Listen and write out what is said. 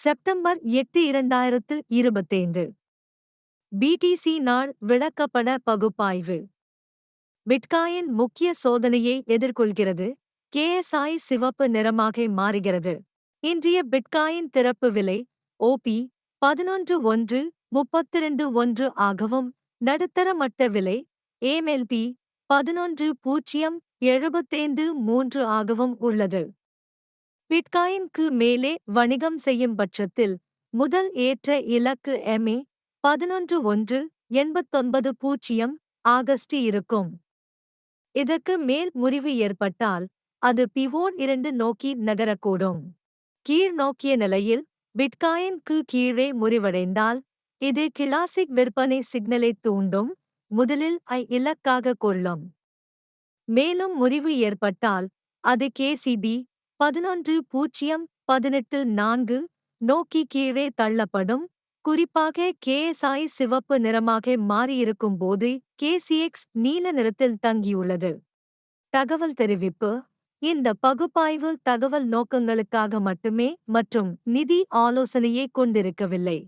September எட்டு இரண்டாயிரத்து இருபத்தைந்து. பிடிசி நாள் விளக்கப்பட பகுப்பாய்வு. பிட்காயின் முக்கிய சோதனையை எதிர்கொள்கிறது. கேஎஸ்ஐ சிவப்பு நிறமாக மாறுகிறது. இன்றைய பிட்காயின் திறப்பு விலை ஓபி பதினொன்று ஒன்று முப்பத்திரண்டு ஒன்று ஆகவும் நடுத்தர மட்ட விலை ஏமெல்பி பதினொன்று பூஜ்ஜியம் எழுபத்தைந்து மூன்று ஆகவும் உள்ளது. பிட்காயின்க்கு மேலே வணிகம் செய்யும் பட்சத்தில் முதல் ஏற்ற இலக்கு எம்ஏ பதினொன்று ஒன்று எண்பத்தொன்பது பூஜ்ஜியம் ஆகஸ்ட் இருக்கும். இதற்கு மேல் முறிவு ஏற்பட்டால் அது பிவோன் இரண்டு நோக்கி நகரக்கூடும். கீழ் நோக்கிய நிலையில் பிட்காயின்க்கு கீழே முறிவடைந்தால் இது கிளாசிக் விற்பனை சிக்னலை தூண்டும் முதலில் ஐ இலக்காக கொள்ளும். மேலும் முறிவு ஏற்பட்டால் அது கேசிபி பதினொன்று பூஜ்ஜியம் பதினெட்டு நான்கு நோக்கி கீழே தள்ளப்படும். குறிப்பாக கேஎஸ்ஐ சிவப்பு நிறமாக மாறியிருக்கும் போது கேசிஎக்ஸ் நீல நிறத்தில் தங்கியுள்ளது. தகவல் தெரிவிப்பு இந்த பகுப்பாய்வு தகவல் நோக்கங்களுக்காக மட்டுமே மற்றும் நிதி ஆலோசனையை கொண்டிருக்கவில்லை.